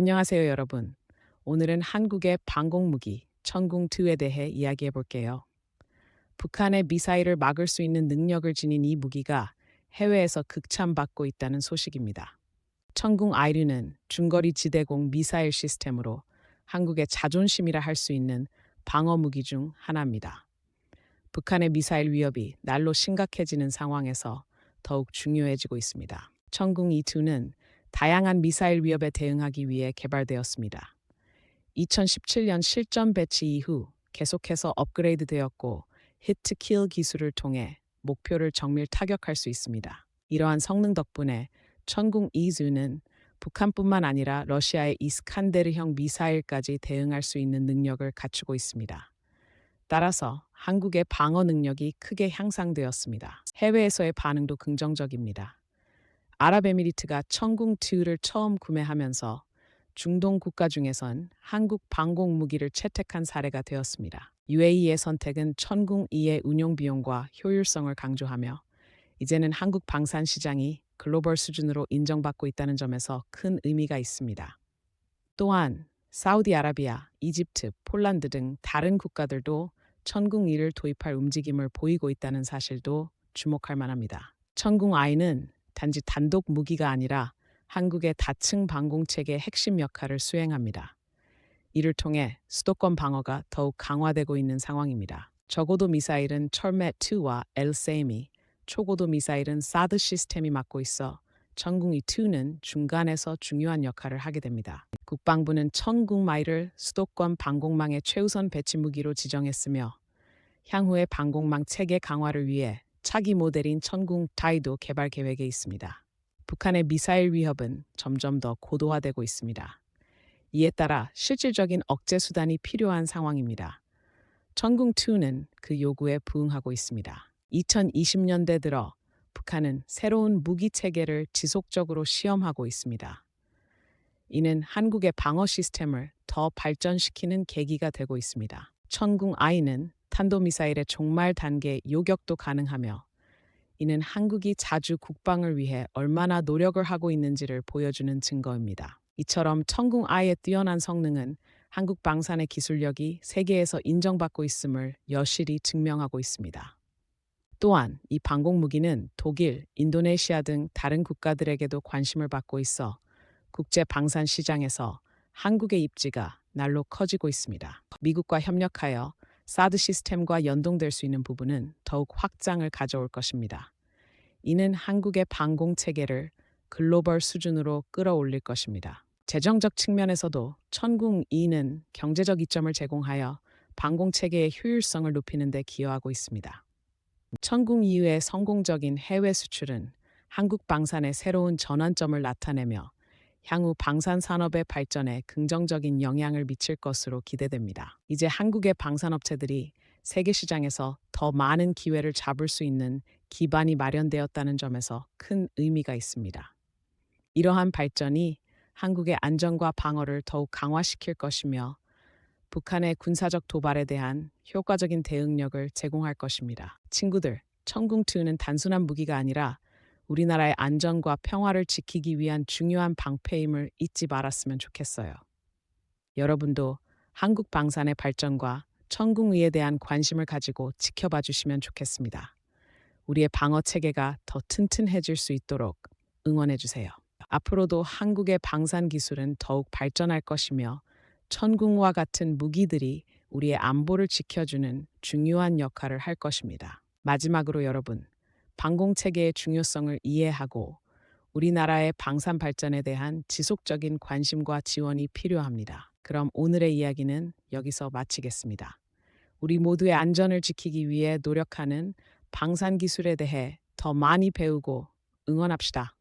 안녕하세요, 여러분. 오늘은 한국의 방공무기 천궁2에 대해 이야기해 볼게요. 북한의 미사일을 막을 수 있는 능력을 지닌 이 무기가 해외에서 극찬받고 있다는 소식입니다. 천궁 아이류는 중거리 지대공 미사일 시스템으로 한국의 자존심이라 할 수 있는 방어 무기 중 하나입니다. 북한의 미사일 위협이 날로 심각해지는 상황에서 더욱 중요해지고 있습니다. 천궁 E2는 다양한 미사일 위협에 대응하기 위해 개발되었습니다. 2017년 실전 배치 이후 계속해서 업그레이드 되었고 히트킬 기술을 통해 목표를 정밀 타격할 수 있습니다. 이러한 성능 덕분에 천궁 이즈는 북한뿐만 아니라 러시아의 이스칸데르형 미사일까지 대응할 수 있는 능력을 갖추고 있습니다. 따라서 한국의 방어 능력이 크게 향상되었습니다. 해외에서의 반응도 긍정적입니다. 아랍에미리트가 천궁2를 처음 구매하면서 중동 국가 중에선 한국 방공 무기를 채택한 사례가 되었습니다. UAE의 선택은 천궁2의 운용 비용과 효율성을 강조하며 이제는 한국 방산 시장이 글로벌 수준으로 인정받고 있다는 점에서 큰 의미가 있습니다. 또한 사우디아라비아, 이집트, 폴란드 등 다른 국가들도 천궁2를 도입할 움직임을 보이고 있다는 사실도 주목할 만합니다. 천궁-I는 단지 단독 무기가 아니라 한국의 다층 방공체계의 핵심 역할을 수행합니다. 이를 통해 수도권 방어가 더욱 강화되고 있는 상황입니다. 저고도 미사일은 철맷2와 엘세임이, 초고도 미사일은 사드 시스템이 맡고 있어 천궁이2는 중간에서 중요한 역할을 하게 됩니다. 국방부는 천궁마이를 수도권 방공망의 최우선 배치 무기로 지정했으며 향후의 방공망 체계 강화를 위해 차기 모델인 천궁 타이도 개발 계획에 있습니다. 북한의 미사일 위협은 점점 더 고도화되고 있습니다. 이에 따라 실질적인 억제 수단이 필요한 상황입니다. 천궁2는 그 요구에 부응하고 있습니다. 2020년대 들어 북한은 새로운 무기 체계를 지속적으로 시험하고 있습니다. 이는 한국의 방어 시스템을 더 발전시키는 계기가 되고 있습니다. 천궁 I는 탄도미사일의 종말 단계 요격도 가능하며 이는 한국이 자주 국방을 위해 얼마나 노력을 하고 있는지를 보여주는 증거입니다. 이처럼 천궁 I의 뛰어난 성능은 한국 방산의 기술력이 세계에서 인정받고 있음을 여실히 증명하고 있습니다. 또한 이 방공 무기는 독일, 인도네시아 등 다른 국가들에게도 관심을 받고 있어 국제 방산 시장에서 한국의 입지가 날로 커지고 있습니다. 미국과 협력하여 사드 시스템과 연동될 수 있는 부분은 더욱 확장을 가져올 것입니다. 이는 한국의 방공 체계를 글로벌 수준으로 끌어올릴 것입니다. 재정적 측면에서도 천궁 2는 경제적 이점을 제공하여 방공 체계의 효율성을 높이는 데 기여하고 있습니다. 천궁 이후의 성공적인 해외 수출은 한국 방산의 새로운 전환점을 나타내며 향후 방산 산업의 발전에 긍정적인 영향을 미칠 것으로 기대됩니다. 이제 한국의 방산업체들이 세계 시장에서 더 많은 기회를 잡을 수 있는 기반이 마련되었다는 점에서 큰 의미가 있습니다. 이러한 발전이 한국의 안전과 방어를 더욱 강화시킬 것이며 북한의 군사적 도발에 대한 효과적인 대응력을 제공할 것입니다. 친구들, 천궁2는 단순한 무기가 아니라 우리나라의 안전과 평화를 지키기 위한 중요한 방패임을 잊지 말았으면 좋겠어요. 여러분도 한국 방산의 발전과 천궁의에 대한 관심을 가지고 지켜봐 주시면 좋겠습니다. 우리의 방어 체계가 더 튼튼해질 수 있도록 응원해 주세요. 앞으로도 한국의 방산 기술은 더욱 발전할 것이며 천궁과 같은 무기들이 우리의 안보를 지켜주는 중요한 역할을 할 것입니다. 마지막으로 여러분, 방공 체계의 중요성을 이해하고 우리나라의 방산 발전에 대한 지속적인 관심과 지원이 필요합니다. 그럼 오늘의 이야기는 여기서 마치겠습니다. 우리 모두의 안전을 지키기 위해 노력하는 방산 기술에 대해 더 많이 배우고 응원합시다.